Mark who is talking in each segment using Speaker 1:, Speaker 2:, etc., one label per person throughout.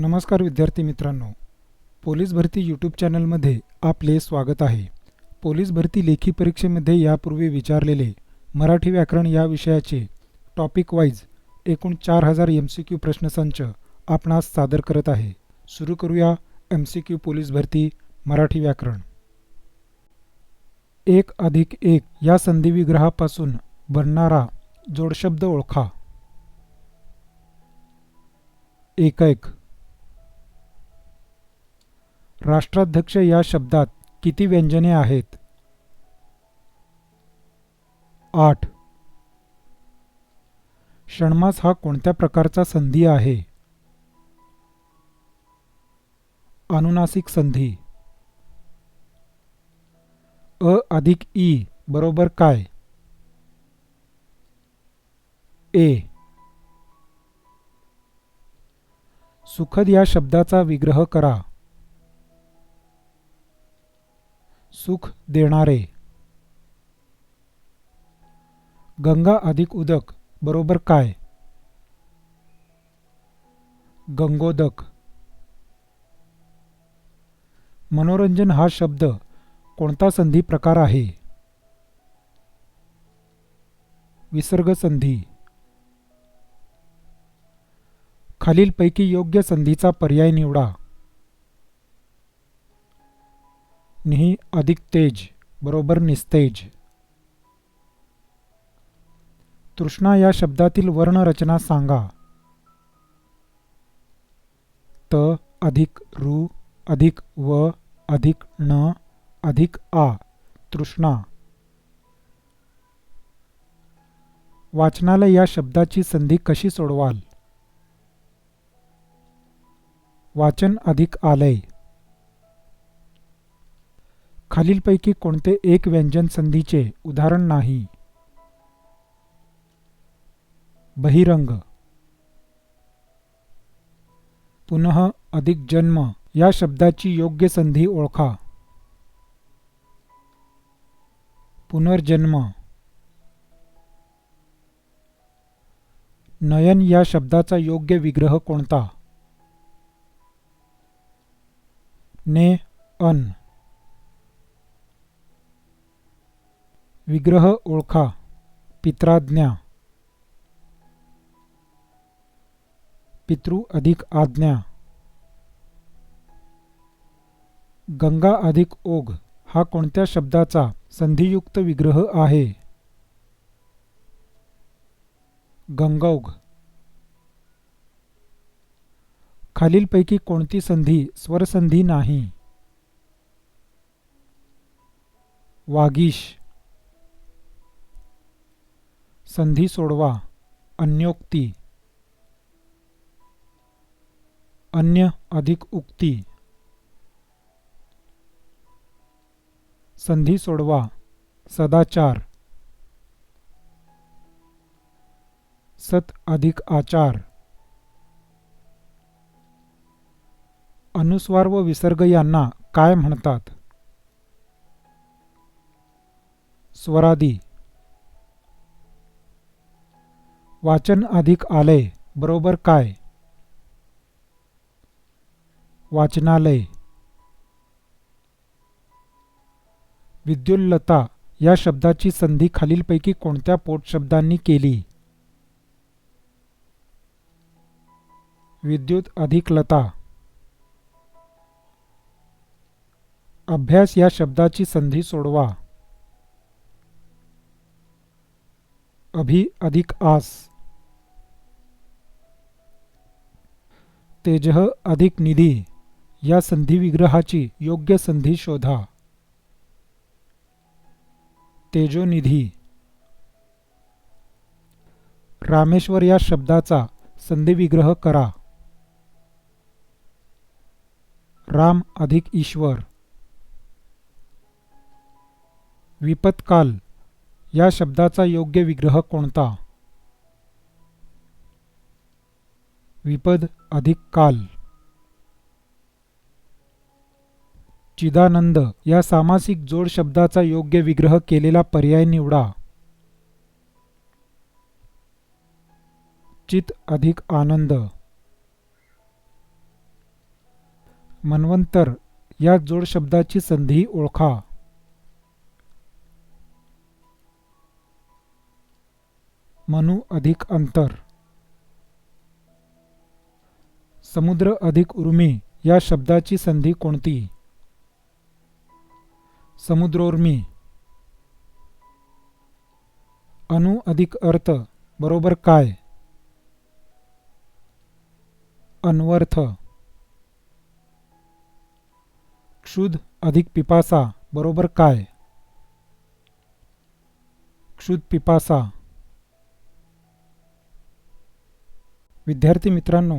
Speaker 1: नमस्कार विद्यार्थी मित्रांनो. पोलीस भरती यूट्यूब चॅनलमध्ये आपले स्वागत आहे. पोलीस भरती लेखी परीक्षेमध्ये यापूर्वी विचारलेले मराठी व्याकरण या विषयाचे टॉपिक वाईज एकूण चार हजार एम सी क्यू प्रश्नसंच आपणास सादर करत आहे. सुरू करूया एम सी क्यू पोलीस भरती मराठी व्याकरण. एक अधिक एक या संधिविग्रहापासून बनणारा जोडशब्द ओळखा. एकैक राष्ट्राध्यक्ष या शब्दात किती व्यंजने आहेत? आठ. षण्मास हा कोणत्या प्रकारचा संधी आहे? अनुनासिक संधी. अ अधिक ई बरोबर काय? ए. सुखद या शब्दाचा विग्रह करा. सुख देणारे. गंगा अधिक उदक बरोबर काय? गंगोदक. मनोरंजन हा शब्द कोणता संधी प्रकार आहे? विसर्ग संधी. खालीलपैकी योग्य संधीचा पर्याय निवडा. निही अधिक तेज बरोबर निस्तेज. तृष्णा या शब्दातील वर्णरचना सांगा. त अधिक रु अधिक व अधिक न अधिक आ तृष्णा. वाचनालय या शब्दाची संधी कशी सोडवाल? वाचन अधिक आलय. खालीलपैकी कोणते एक व्यंजन संधीचे उदाहरण नाही. बहिरंग. पुनः अधिक जन्म. या शब्दाची योग्य संधी ओळखा. पुनर्जन्म. नयन या शब्दाचा योग्य विग्रह कोणता? ने अन. विग्रह ओळखा. पित्राज्ञा. पितृ अधिक आज्ञा. गंगा अधिक ओघ हा कोणत्या शब्दाचा संधियुक्त विग्रह आहे? गंगौघ. खालीलपैकी कोणती संधी स्वरसंधी नाही? वागीश. संधी सोडवा अन्योक्ती. अन्य अधिक उक्ती. संधी सोडवा सदाचार. सत अधिक आचार. अनुस्वार व विसर्ग यांना काय म्हणतात? स्वरादी. वाचन अधिक आलय बरोबर काय? वाचनालय. विद्युल्लता या शब्दाची संधी खालीलपैकी कोणत्या पोटशब्दांनी केली? विद्युत अधिक लता अभ्यास या शब्दाची संधी सोडवा. अभि अधिक आस. तेजह अधिक निधी. या संधिविग्रहाची योग्य संधी शोधा. तेजोनिधी. रामेश्वर या शब्दाचा संधिविग्रह करा. राम अधिक ईश्वर. विपत्काल. या शब्दाचा योग्य विग्रह कोणता? विपद अधिक काल. चिदानंद या सामासिक जोड शब्दाचा योग्य विग्रह केलेला पर्याय निवडा. चित अधिक आनंद. मन्वंतर या जोड शब्दाची संधी ओळखा. मनु अधिक अंतर. समुद्र अधिक उर्मी या शब्दाची संधी कोणती? समुद्रोर्मी. अनु अधिक अर्थ बरोबर काय? अन्वर्थ क्षुद अधिक पिपासा बरोबर काय? क्षुद पिपासा. विद्यार्थी मित्रांनो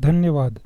Speaker 1: धन्यवाद.